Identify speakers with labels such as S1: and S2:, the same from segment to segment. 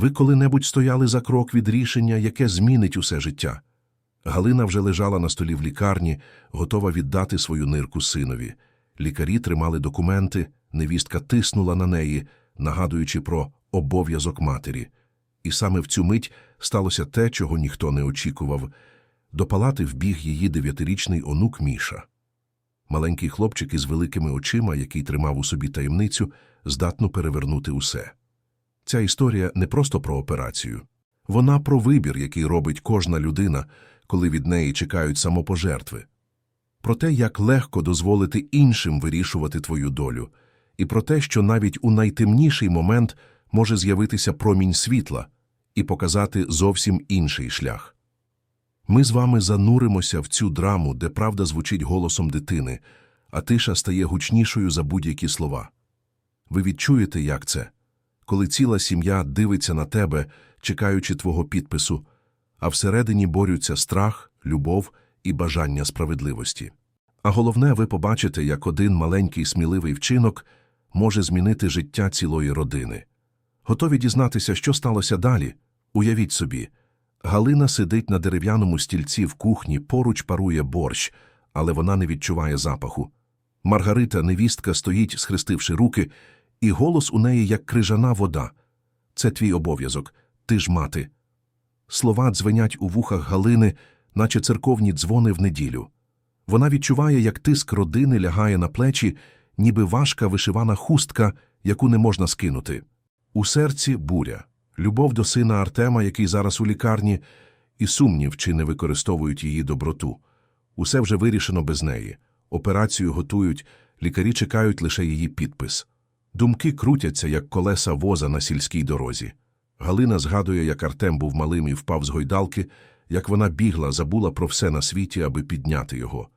S1: Ви коли-небудь стояли за крок від рішення, яке змінить усе життя. Галина вже лежала на столі в лікарні, готова віддати свою нирку синові. Лікарі тримали документи, невістка тиснула на неї, нагадуючи про обов'язок матері. І саме в цю мить сталося те, чого ніхто не очікував. До палати вбіг її дев'ятирічний онук Міша. Маленький хлопчик із великими очима, який тримав у собі таємницю, здатно перевернути усе. Ця історія не просто про операцію. Вона про вибір, який робить кожна людина, коли від неї чекають самопожертви. Про те, як легко дозволити іншим вирішувати твою долю, і про те, що навіть у найтемніший момент може з'явитися промінь світла і показати зовсім інший шлях. Ми з вами зануримося в цю драму, де правда звучить голосом дитини, а тиша стає гучнішою за будь-які слова. Ви відчуєте, як це, коли ціла сім'я дивиться на тебе, чекаючи твого підпису, а всередині борються страх, любов і бажання справедливості. А головне, ви побачите, як один маленький сміливий вчинок може змінити життя цілої родини. Готові дізнатися, що сталося далі? Уявіть собі. Галина сидить на дерев'яному стільці в кухні, поруч парує борщ, але вона не відчуває запаху. Маргарита, невістка, стоїть, схрестивши руки, і голос у неї, як крижана вода. Це твій обов'язок, ти ж мати. Слова дзвенять у вухах Галини, наче церковні дзвони в неділю. Вона відчуває, як тиск родини лягає на плечі, ніби важка вишивана хустка, яку не можна скинути. У серці буря, любов до сина Артема, який зараз у лікарні, і сумнів, чи не використовують її доброту. Усе вже вирішено без неї. Операцію готують, лікарі чекають лише її підпис. Думки крутяться, як колеса воза на сільській дорозі. Галина згадує, як Артем був малим і впав з гойдалки, як вона бігла, забула про все на світі, аби підняти його.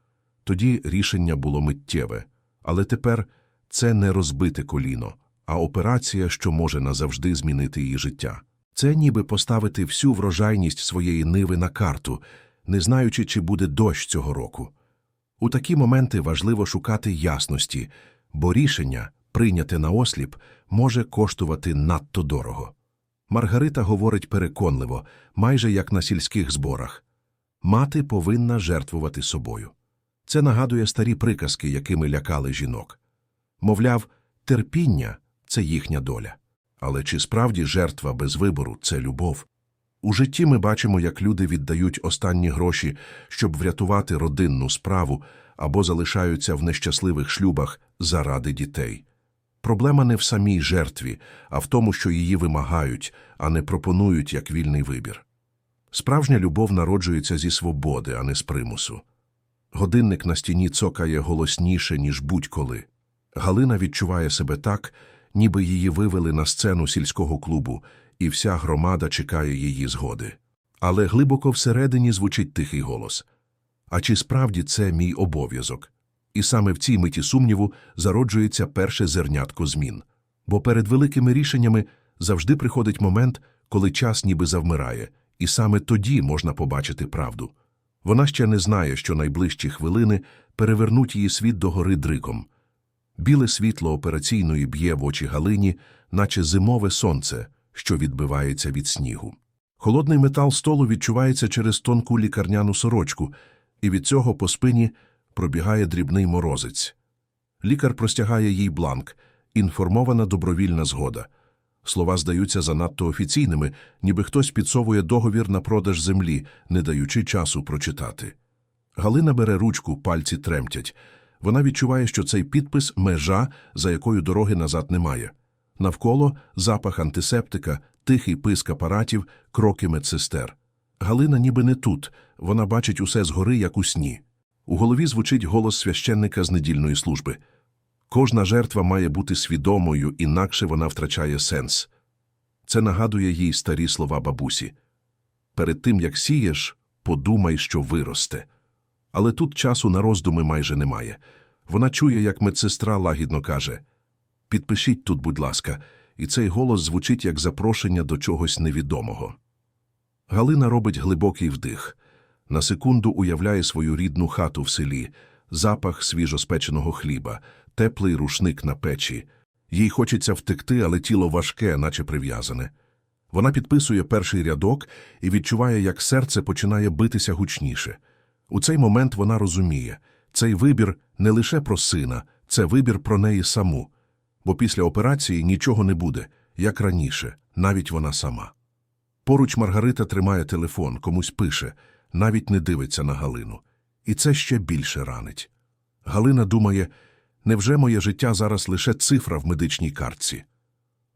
S1: Тоді рішення було миттєве. Але тепер це не розбите коліно, а операція, що може назавжди змінити її життя. Це ніби поставити всю врожайність своєї ниви на карту, не знаючи, чи буде дощ цього року. У такі моменти важливо шукати ясності, бо рішення, прийняте на осліп, може коштувати надто дорого. Маргарита говорить переконливо, майже як на сільських зборах. Мати повинна жертвувати собою. Це нагадує старі приказки, якими лякали жінок. Мовляв, терпіння це їхня доля. Але чи справді жертва без вибору це любов? У житті ми бачимо, як люди віддають останні гроші, щоб врятувати родинну справу або залишаються в нещасливих шлюбах заради дітей. Проблема не в самій жертві, а в тому, що її вимагають, а не пропонують як вільний вибір. Справжня любов народжується зі свободи, а не з примусу. Годинник на стіні цокає голосніше, ніж будь-коли. Галина відчуває себе так, ніби її вивели на сцену сільського клубу, і вся громада чекає її згоди. Але глибоко всередині звучить тихий голос. А чи справді це мій обов'язок? І саме в цій миті сумніву зароджується перше зернятко змін. Бо перед великими рішеннями завжди приходить момент, коли час ніби завмирає, і саме тоді можна побачити правду. Вона ще не знає, що найближчі хвилини перевернуть її світ догори дриком. Біле світло операційної б'є в очі Галині, наче зимове сонце, що відбивається від снігу. Холодний метал столу відчувається через тонку лікарняну сорочку, і від цього по спині пробігає дрібний морозець. Лікар простягає їй бланк, інформована добровільна згода. Слова здаються занадто офіційними, ніби хтось підсовує договір на продаж землі, не даючи часу прочитати. Галина бере ручку, пальці тремтять. Вона відчуває, що цей підпис межа, за якою дороги назад немає. Навколо запах антисептика, тихий писк апаратів, кроки медсестер. Галина ніби не тут, вона бачить усе згори, як у сні. У голові звучить голос священника з недільної служби. Кожна жертва має бути свідомою, інакше вона втрачає сенс. Це нагадує їй старі слова бабусі. Перед тим, як сієш, подумай, що виросте. Але тут часу на роздуми майже немає. Вона чує, як медсестра лагідно каже Підпишіть тут, будь ласка, і цей голос звучить як запрошення до чогось невідомого. Галина робить глибокий вдих. На секунду уявляє свою рідну хату в селі, запах свіжоспеченого хліба, теплий рушник на печі. Їй хочеться втекти, але тіло важке, наче прив'язане. Вона підписує перший рядок і відчуває, як серце починає битися гучніше. У цей момент вона розуміє, цей вибір не лише про сина, це вибір про неї саму. Бо після операції нічого не буде, як раніше, навіть вона сама. Поруч Маргарита тримає телефон, комусь пише, навіть не дивиться на Галину. І це ще більше ранить. Галина думає, невже моє життя зараз лише цифра в медичній картці?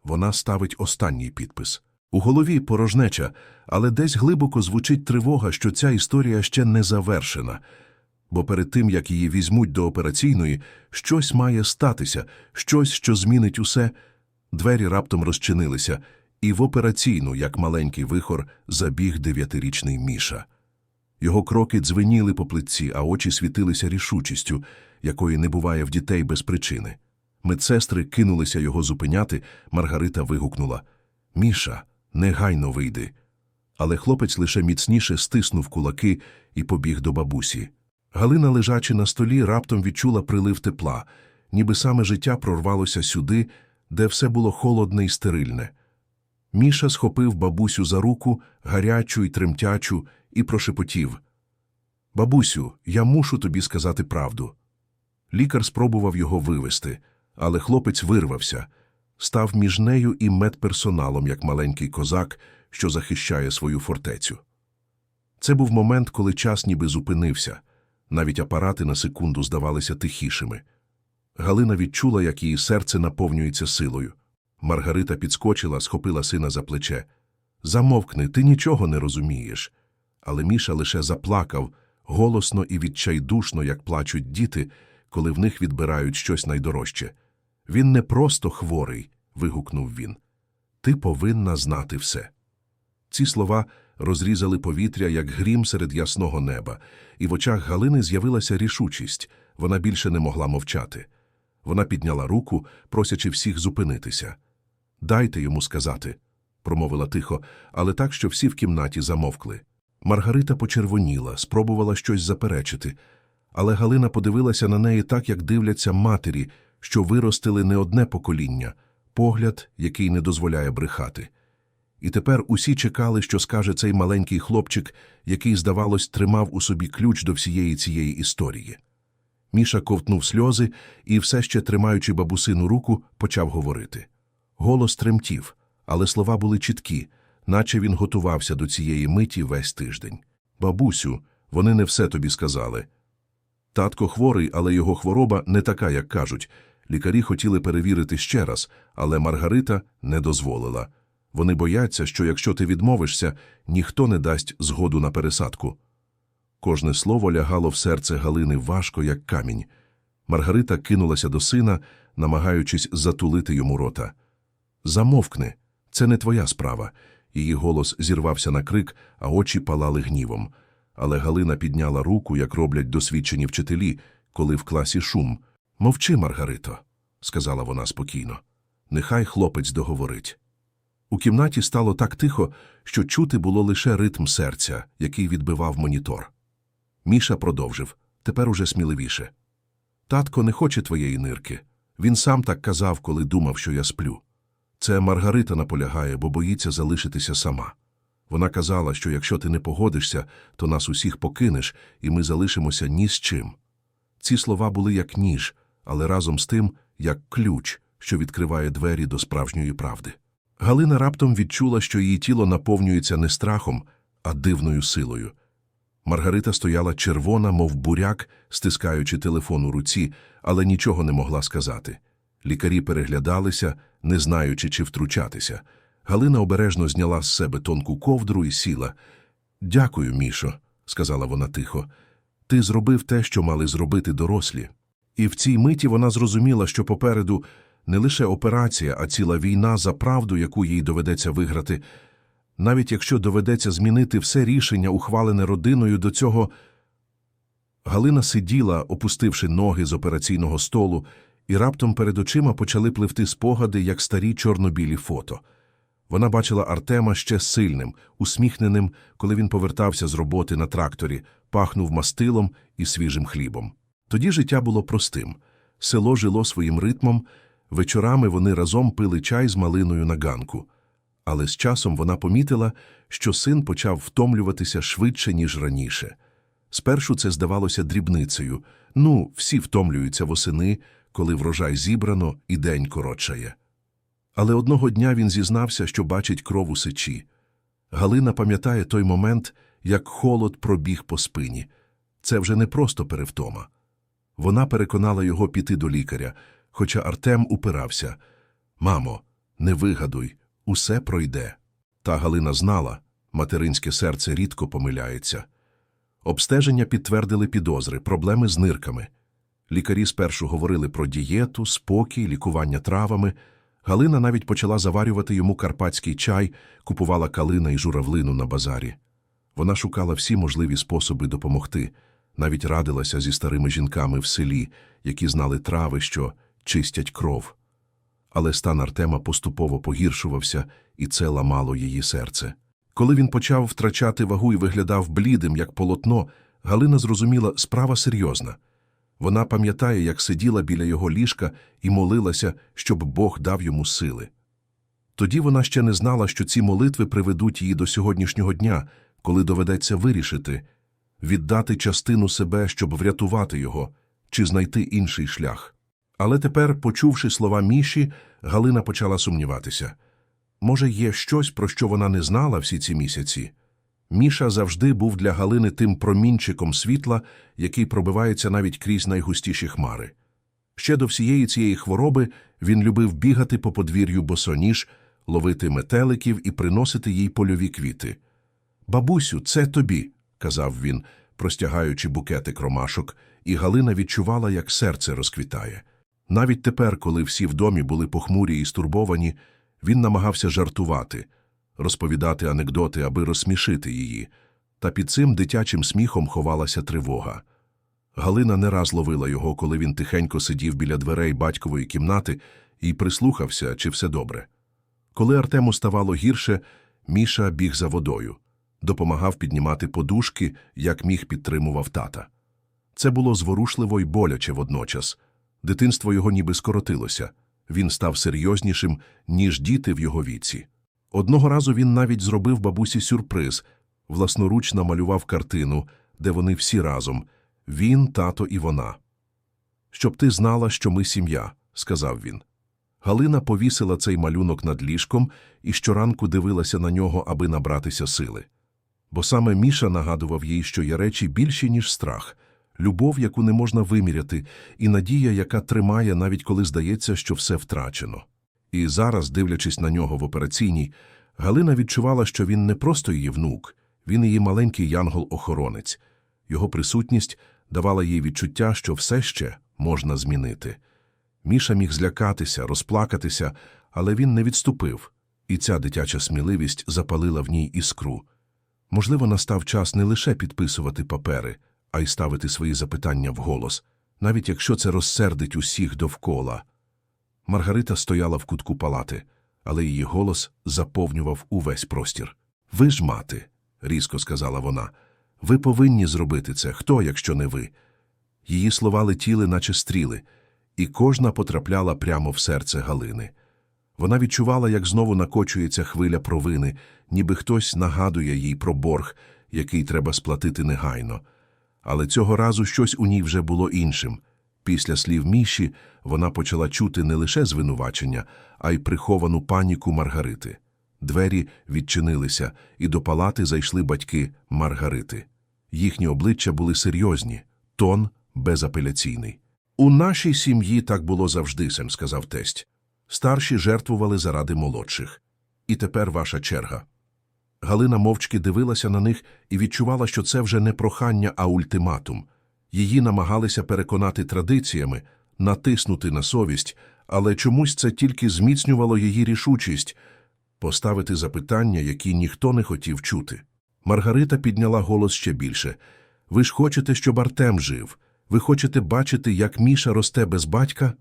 S1: Вона ставить останній підпис. У голові порожнеча, але десь глибоко звучить тривога, що ця історія ще не завершена. Бо перед тим, як її візьмуть до операційної, щось має статися, щось, що змінить усе. Двері раптом розчинилися, і в операційну, як маленький вихор, забіг дев'ятирічний Міша. Його кроки дзвеніли по плитці, а очі світилися рішучістю, якої не буває в дітей без причини. Медсестри кинулися його зупиняти, Маргарита вигукнула Міша, негайно вийди. Але хлопець лише міцніше стиснув кулаки і побіг до бабусі. Галина, лежачи на столі, раптом відчула прилив тепла, ніби саме життя прорвалося сюди, де все було холодне і стерильне. Міша схопив бабусю за руку, гарячу й тремтячу, і прошепотів. Бабусю, я мушу тобі сказати правду. Лікар спробував його вивести, але хлопець вирвався, став між нею і медперсоналом, як маленький козак, що захищає свою фортецю. Це був момент, коли час ніби зупинився, навіть апарати на секунду здавалися тихішими. Галина відчула, як її серце наповнюється силою. Маргарита підскочила, схопила сина за плече. Замовкни, ти нічого не розумієш. Але Міша лише заплакав, голосно і відчайдушно, як плачуть діти, коли в них відбирають щось найдорожче. Він не просто хворий, вигукнув він. Ти повинна знати все. Ці слова розрізали повітря, як грім серед ясного неба, і в очах Галини з'явилася рішучість. Вона більше не могла мовчати. Вона підняла руку, просячи всіх зупинитися. Дайте йому сказати, промовила тихо, але так, що всі в кімнаті замовкли. Маргарита почервоніла, спробувала щось заперечити, але Галина подивилася на неї так, як дивляться матері, що виростили не одне покоління, погляд, який не дозволяє брехати. І тепер усі чекали, що скаже цей маленький хлопчик, який, здавалось, тримав у собі ключ до всієї цієї історії. Міша ковтнув сльози і, все ще тримаючи бабусину руку, почав говорити. Голос тремтів, але слова були чіткі, наче він готувався до цієї миті весь тиждень. Бабусю, вони не все тобі сказали. Татко хворий, але його хвороба не така, як кажуть. Лікарі хотіли перевірити ще раз, але Маргарита не дозволила. Вони бояться, що якщо ти відмовишся, ніхто не дасть згоду на пересадку. Кожне слово лягало в серце Галини важко, як камінь. Маргарита кинулася до сина, намагаючись затулити йому рота. Замовкни, це не твоя справа. Її голос зірвався на крик, а очі палали гнівом. Але Галина підняла руку, як роблять досвідчені вчителі, коли в класі шум. Мовчи, Маргарито, сказала вона спокійно. Нехай хлопець договорить. У кімнаті стало так тихо, що чути було лише ритм серця, який відбивав монітор. Міша продовжив, тепер уже сміливіше. Татко не хоче твоєї нирки. Він сам так казав, коли думав, що я сплю. Це Маргарита наполягає, бо боїться залишитися сама. Вона казала, що якщо ти не погодишся, то нас усіх покинеш, і ми залишимося ні з чим. Ці слова були як ніж, але разом з тим, як ключ, що відкриває двері до справжньої правди. Галина раптом відчула, що її тіло наповнюється не страхом, а дивною силою. Маргарита стояла червона, мов буряк, стискаючи телефон у руці, але нічого не могла сказати. Лікарі переглядалися, не знаючи, чи втручатися. Галина обережно зняла з себе тонку ковдру і сіла. Дякую, Мішо, сказала вона тихо. Ти зробив те, що мали зробити дорослі. І в цій миті вона зрозуміла, що попереду не лише операція, а ціла війна за правду, яку їй доведеться виграти. Навіть якщо доведеться змінити все рішення, ухвалене родиною до цього. Галина сиділа, опустивши ноги з операційного столу, і раптом перед очима почали пливти спогади, як старі чорно-білі фото. Вона бачила Артема ще сильним, усміхненим, коли він повертався з роботи на тракторі, пахнув мастилом і свіжим хлібом. Тоді життя було простим. Село жило своїм ритмом, вечорами вони разом пили чай з малиною на ганку. Але з часом вона помітила, що син почав втомлюватися швидше, ніж раніше. Спершу це здавалося дрібницею. Ну, всі втомлюються восени, коли врожай зібрано і день коротшає. Але одного дня він зізнався, що бачить кров у сечі. Галина пам'ятає той момент, як холод пробіг по спині. Це вже не просто перевтома. Вона переконала його піти до лікаря, хоча Артем упирався. Мамо, не вигадуй, усе пройде. Та Галина знала, материнське серце рідко помиляється. Обстеження підтвердили підозри, проблеми з нирками. Лікарі спершу говорили про дієту, спокій, лікування травами. Галина навіть почала заварювати йому карпатський чай, купувала калина і журавлину на базарі. Вона шукала всі можливі способи допомогти, навіть радилася зі старими жінками в селі, які знали трави, що чистять кров. Але стан Артема поступово погіршувався, і це ламало її серце. Коли він почав втрачати вагу і виглядав блідим, як полотно, Галина зрозуміла, справа серйозна. Вона пам'ятає, як сиділа біля його ліжка і молилася, щоб Бог дав йому сили. Тоді вона ще не знала, що ці молитви приведуть її до сьогоднішнього дня, коли доведеться вирішити віддати частину себе, щоб врятувати його, чи знайти інший шлях. Але тепер, почувши слова Міші, Галина почала сумніватися. Може, є щось, про що вона не знала всі ці місяці? Міша завжди був для Галини тим промінчиком світла, який пробивається навіть крізь найгустіші хмари. Ще до всієї цієї хвороби він любив бігати по подвір'ю босоніж, ловити метеликів і приносити їй польові квіти. Бабусю, це тобі, казав він, простягаючи букетик ромашок, і Галина відчувала, як серце розквітає. Навіть тепер, коли всі в домі були похмурі і стурбовані, він намагався жартувати, розповідати анекдоти, аби розсмішити її, та під цим дитячим сміхом ховалася тривога. Галина не раз ловила його, коли він тихенько сидів біля дверей батькової кімнати і прислухався, чи все добре. Коли Артему ставало гірше, Міша біг за водою, допомагав піднімати подушки, як міг підтримував тата. Це було зворушливо й боляче водночас. Дитинство його ніби скоротилося. Він став серйознішим, ніж діти в його віці. Одного разу він навіть зробив бабусі сюрприз, власноруч намалював картину, де вони всі разом – він, тато і вона. Щоб ти знала, що ми сім'я, сказав він. Галина повісила цей малюнок над ліжком і щоранку дивилася на нього, аби набратися сили. Бо саме Міша нагадував їй, що є речі більші, ніж страх, любов, яку не можна виміряти, і надія, яка тримає, навіть коли здається, що все втрачено. І зараз, дивлячись на нього в операційній, Галина відчувала, що він не просто її внук, він її маленький янгол-охоронець. Його присутність давала їй відчуття, що все ще можна змінити. Міша міг злякатися, розплакатися, але він не відступив, і ця дитяча сміливість запалила в ній іскру. Можливо, настав час не лише підписувати папери, а й ставити свої запитання вголос, навіть якщо це розсердить усіх довкола. Маргарита стояла в кутку палати, але її голос заповнював увесь простір. Ви ж мати, різко сказала вона, ви повинні зробити це, хто, якщо не ви. Її слова летіли, наче стріли, і кожна потрапляла прямо в серце Галини. Вона відчувала, як знову накочується хвиля провини, ніби хтось нагадує їй про борг, який треба сплатити негайно. Але цього разу щось у ній вже було іншим. Після слів Міші вона почала чути не лише звинувачення, а й приховану паніку Маргарити. Двері відчинилися, і до палати зайшли батьки Маргарити. Їхні обличчя були серйозні, тон безапеляційний. У нашій сім'ї так було завжди, Сем сказав тесть. Старші жертвували заради молодших. І тепер ваша черга. Галина мовчки дивилася на них і відчувала, що це вже не прохання, а ультиматум. Її намагалися переконати традиціями, натиснути на совість, але чомусь це тільки зміцнювало її рішучість поставити запитання, які ніхто не хотів чути. Маргарита підняла голос ще більше. Ви ж хочете, щоб Артем жив? Ви хочете бачити, як Міша росте без батька?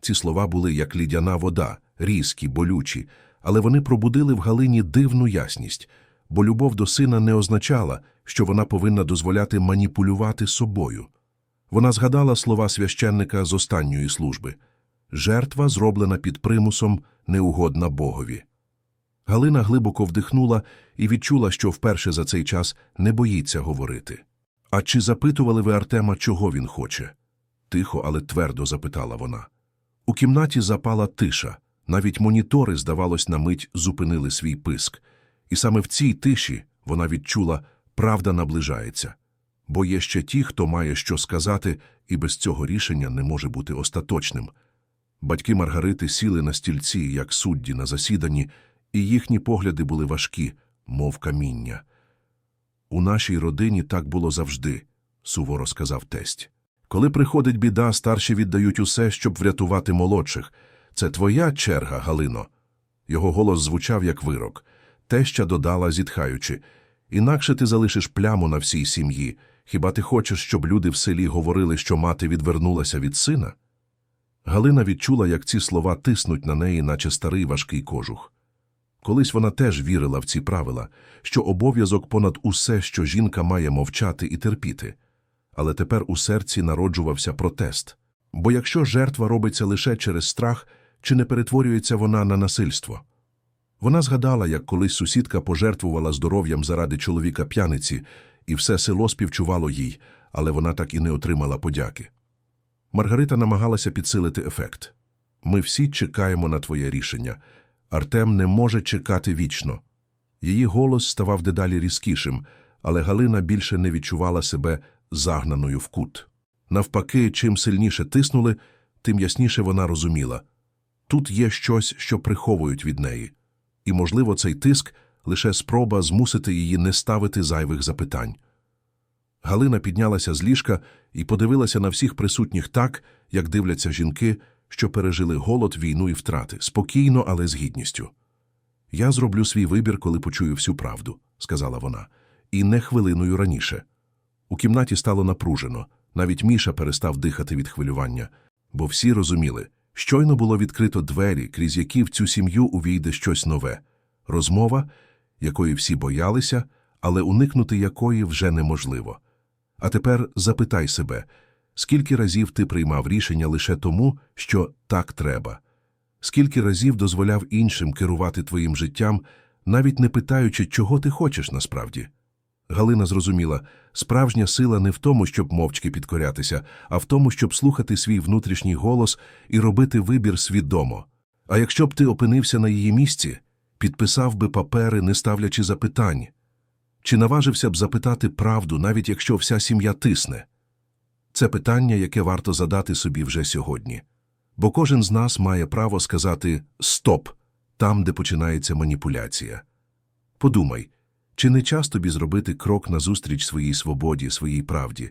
S1: Ці слова були як лідяна вода, різкі, болючі, але вони пробудили в Галині дивну ясність, бо любов до сина не означала, що вона повинна дозволяти маніпулювати собою. Вона згадала слова священника з останньої служби «Жертва, зроблена під примусом, неугодна Богові». Галина глибоко вдихнула і відчула, що вперше за цей час не боїться говорити. А чи запитували ви Артема, чого він хоче? Тихо, але твердо запитала вона. У кімнаті запала тиша. Навіть монітори, здавалось, на мить зупинили свій писк. І саме в цій тиші вона відчула, правда наближається. Бо є ще ті, хто має що сказати, і без цього рішення не може бути остаточним. Батьки Маргарити сіли на стільці, як судді на засіданні, і їхні погляди були важкі, мов каміння. У нашій родині так було завжди, суворо сказав тесть. Коли приходить біда, старші віддають усе, щоб врятувати молодших. Це твоя черга, Галино. Його голос звучав як вирок. Теща додала, зітхаючи. Інакше ти залишиш пляму на всій сім'ї. Хіба ти хочеш, щоб люди в селі говорили, що мати відвернулася від сина? Галина відчула, як ці слова тиснуть на неї, наче старий важкий кожух. Колись вона теж вірила в ці правила, що обов'язок понад усе, що жінка має мовчати і терпіти. Але тепер у серці народжувався протест. Бо якщо жертва робиться лише через страх, чи не перетворюється вона на насильство? Вона згадала, як колись сусідка пожертвувала здоров'ям заради чоловіка п'яниці, і все село співчувало їй, але вона так і не отримала подяки. Маргарита намагалася підсилити ефект. Ми всі чекаємо на твоє рішення. Артем не може чекати вічно. Її голос ставав дедалі різкішим, але Галина більше не відчувала себе загнаною в кут. Навпаки, чим сильніше тиснули, тим ясніше вона розуміла. Тут є щось, що приховують від неї. І, можливо, цей тиск – лише спроба змусити її не ставити зайвих запитань. Галина піднялася з ліжка і подивилася на всіх присутніх так, як дивляться жінки, що пережили голод, війну і втрати, спокійно, але з гідністю. Я зроблю свій вибір, коли почую всю правду, сказала вона, і не хвилиною раніше. У кімнаті стало напружено, навіть Міша перестав дихати від хвилювання, бо всі розуміли, щойно було відкрито двері, крізь які в цю сім'ю увійде щось нове, розмова, якої всі боялися, але уникнути якої вже неможливо. А тепер запитай себе, скільки разів ти приймав рішення лише тому, що так треба? Скільки разів дозволяв іншим керувати твоїм життям, навіть не питаючи, чого ти хочеш насправді? Галина зрозуміла, справжня сила не в тому, щоб мовчки підкорятися, а в тому, щоб слухати свій внутрішній голос і робити вибір свідомо. А якщо б ти опинився на її місці, підписав би папери, не ставлячи запитань. Чи наважився б запитати правду, навіть якщо вся сім'я тисне? Це питання, яке варто задати собі вже сьогодні. Бо кожен з нас має право сказати «стоп» там, де починається маніпуляція. Подумай, чи не час тобі зробити крок назустріч своїй свободі, своїй правді?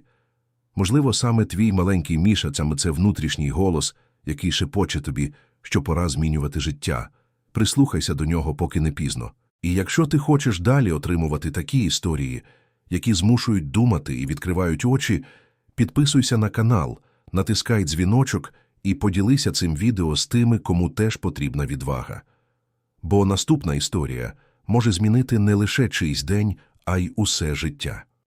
S1: Можливо, саме твій маленький Міша, це внутрішній голос, який шепоче тобі, що пора змінювати життя. Прислухайся до нього, поки не пізно. І якщо ти хочеш далі отримувати такі історії, які змушують думати і відкривають очі, підписуйся на канал, натискай дзвіночок і поділися цим відео з тими, кому теж потрібна відвага. Бо наступна історія може змінити не лише чийсь день, а й усе життя.